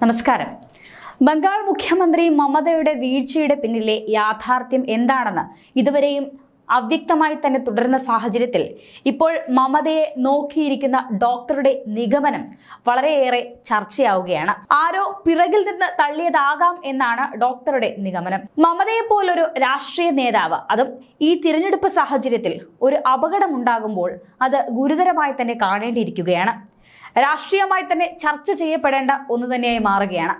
നമസ്കാരം. ബംഗാൾ മുഖ്യമന്ത്രി മമതയുടെ വീഴ്ചയുടെ പിന്നിലെ യാഥാർത്ഥ്യം എന്താണെന്ന് ഇതുവരെയും അവ്യക്തമായി തന്നെ തുടരുന്ന സാഹചര്യത്തിൽ ഇപ്പോൾ മമതയെ നോക്കിയിരിക്കുന്ന ഡോക്ടറുടെ നിഗമനം വളരെയേറെ ചർച്ചയാവുകയാണ്. ആരോ പിറകിൽ നിന്ന് തള്ളിയതാകാം എന്നാണ് ഡോക്ടറുടെ നിഗമനം. മമതയെ പോലൊരു രാഷ്ട്രീയ നേതാവ് അതും ഈ തിരഞ്ഞെടുപ്പ് സാഹചര്യത്തിൽ ഒരു അപകടം ഉണ്ടാകുമ്പോൾ അത് ഗുരുതരമായി തന്നെ കാണേണ്ടിയിരിക്കുകയാണ്. രാഷ്ട്രീയമായി തന്നെ ചർച്ച ചെയ്യപ്പെടേണ്ട ഒന്ന് തന്നെയായി മാറുകയാണ്.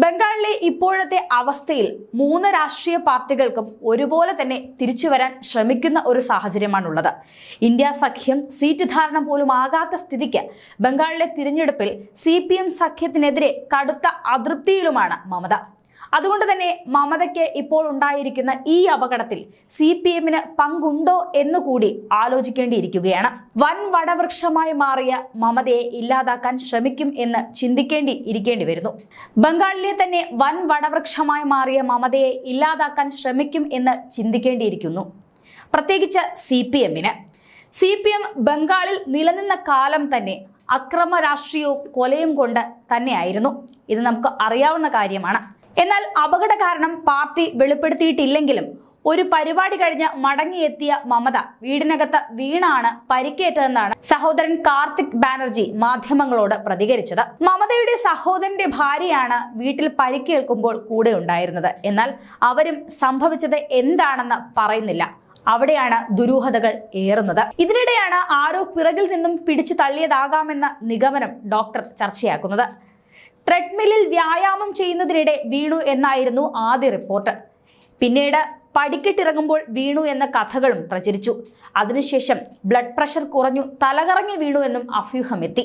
ബംഗാളിലെ ഇപ്പോഴത്തെ അവസ്ഥയിൽ മൂന്ന് രാഷ്ട്രീയ പാർട്ടികൾക്കും ഒരുപോലെ തന്നെ തിരിച്ചു വരാൻ ശ്രമിക്കുന്ന ഒരു സാഹചര്യമാണുള്ളത്. ഇന്ത്യ സഖ്യം സീറ്റ് ധാരണ പോലും ആകാത്ത സ്ഥിതിക്ക് ബംഗാളിലെ തിരഞ്ഞെടുപ്പിൽ സി സഖ്യത്തിനെതിരെ കടുത്ത അതൃപ്തിയിലുമാണ് മമത. അതുകൊണ്ട് തന്നെ മമതയ്ക്ക് ഇപ്പോൾ ഉണ്ടായിരിക്കുന്ന ഈ അപകടത്തിൽ സി പി എമ്മിന് പങ്കുണ്ടോ എന്നുകൂടി ആലോചിക്കേണ്ടിയിരിക്കുകയാണ്. വൻ വടവൃക്ഷമായി മാറിയ മമതയെ ഇല്ലാതാക്കാൻ ശ്രമിക്കും എന്ന് ചിന്തിക്കേണ്ടി ഇരിക്കേണ്ടി വരുന്നു. ബംഗാളിലെ തന്നെ വൻ വടവൃക്ഷമായി മാറിയ മമതയെ ഇല്ലാതാക്കാൻ ശ്രമിക്കും എന്ന് ചിന്തിക്കേണ്ടിയിരിക്കുന്നു. പ്രത്യേകിച്ച് സി പി എമ്മിന്. സി പി എം ബംഗാളിൽ നിലനിന്ന കാലം തന്നെ അക്രമ രാഷ്ട്രീയവും കൊലയും കൊണ്ട് തന്നെയായിരുന്നു. ഇത് നമുക്ക് അറിയാവുന്ന കാര്യമാണ്. എന്നാൽ അപകട കാരണം പാർട്ടി വെളിപ്പെടുത്തിയിട്ടില്ലെങ്കിലും ഒരു പരിപാടി കഴിഞ്ഞ് മടങ്ങിയെത്തിയ മമത വീടിനകത്ത് വീണാണ് പരിക്കേറ്റതെന്നാണ് സഹോദരൻ കാർത്തിക് ബാനർജി മാധ്യമങ്ങളോട് പ്രതികരിച്ചത്. മമതയുടെ സഹോദരന്റെ ഭാര്യയാണ് വീട്ടിൽ പരിക്കേൽക്കുമ്പോൾ കൂടെ ഉണ്ടായിരുന്നത്. എന്നാൽ അവരും സംഭവിച്ചത് എന്താണെന്ന് പറയുന്നില്ല. അവിടെയാണ് ദുരൂഹതകൾ ഏറുന്നത്. ഇതിനിടെയാണ് ആരോ പിറകിൽ നിന്നും പിടിച്ചു തള്ളിയതാകാമെന്ന നിഗമനം ഡോക്ടർ ചർച്ചയാക്കുന്നത്. ട്രെഡ്മില്ലിൽ വ്യായാമം ചെയ്യുന്നതിനിടെ വീണു എന്നായിരുന്നു ആദ്യ റിപ്പോർട്ട്. പിന്നീട് പടിക്കെട്ടിറങ്ങുമ്പോൾ വീണു എന്ന കഥകളും പ്രചരിച്ചു. അതിനുശേഷം ബ്ലഡ് പ്രഷർ കുറഞ്ഞു തലകറങ്ങി വീണു എന്നും അഭ്യൂഹമെത്തി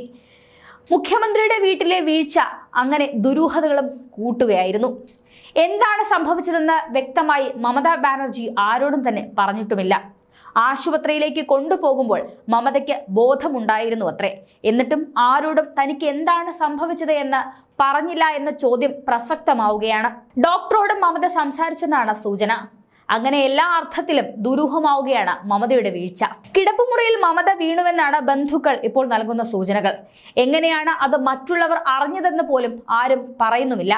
മുഖ്യമന്ത്രിയുടെ വീട്ടിലെ വീഴ്ച അങ്ങനെ ദുരൂഹതകളും കൂട്ടുകയായിരുന്നു. എന്താണ് സംഭവിച്ചതെന്ന് വ്യക്തമായി മമതാ ബാനർജി ആരോടും തന്നെ പറഞ്ഞിട്ടുമില്ല. ആശുപത്രിയിലേക്ക് കൊണ്ടുപോകുമ്പോൾ മമതയ്ക്ക് ബോധമുണ്ടായിരുന്നു അത്രേ. എന്നിട്ടും ആരോടും തനിക്ക് എന്താണ് സംഭവിച്ചത് എന്ന് പറഞ്ഞില്ല എന്ന ചോദ്യം പ്രസക്തമാവുകയാണ്. ഡോക്ടറോടും മമത സംസാരിച്ചെന്നാണ് സൂചന. അങ്ങനെ എല്ലാ അർത്ഥത്തിലും ദുരൂഹമാവുകയാണ് മമതയുടെ വീഴ്ച. കിടപ്പുമുറിയിൽ മമത വീണുവെന്നാണ് ബന്ധുക്കൾ ഇപ്പോൾ നൽകുന്ന സൂചനകൾ. എങ്ങനെയാണ് അത് മറ്റുള്ളവർ അറിഞ്ഞതെന്ന് പോലും ആരും പറയുന്നുമില്ല.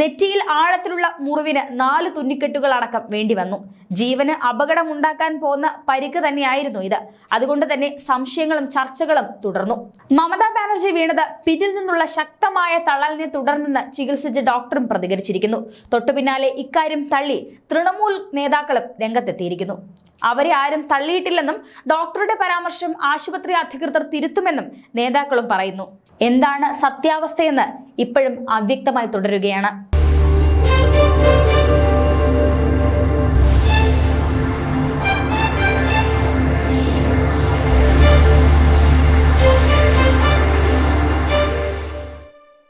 നെറ്റിയിൽ ആഴത്തിലുള്ള മുറിവിന് നാല് തുന്നിക്കെട്ടുകൾ അടക്കം വേണ്ടി വന്നു ജീവന് അപകടമുണ്ടാക്കാൻ പോകുന്ന പരിക്ക് തന്നെയായിരുന്നു ഇത്. അതുകൊണ്ട് തന്നെ സംശയങ്ങളും ചർച്ചകളും തുടർന്നു. മമതാ ബാനർജി വീണത് പിന്നിൽ നിന്നുള്ള ശക്തമായ തള്ളലിനെ തുടർന്നെന്ന് ചികിത്സിച്ച ഡോക്ടറും പ്രതികരിച്ചിരിക്കുന്നു. തൊട്ടു പിന്നാലെ ഇക്കാര്യം തള്ളി തൃണമൂൽ നേതാക്കളും രംഗത്തെത്തിയിരിക്കുന്നു. അവരെ ആരും തള്ളിയിട്ടില്ലെന്നും ഡോക്ടറുടെ പരാമർശം ആശുപത്രി അധികൃതർ തിരുത്തുമെന്നും നേതാക്കളും പറയുന്നു. എന്താണ് സത്യാവസ്ഥയെന്ന് ഇപ്പോഴും അവ്യക്തമായി തുടരുകയാണ്.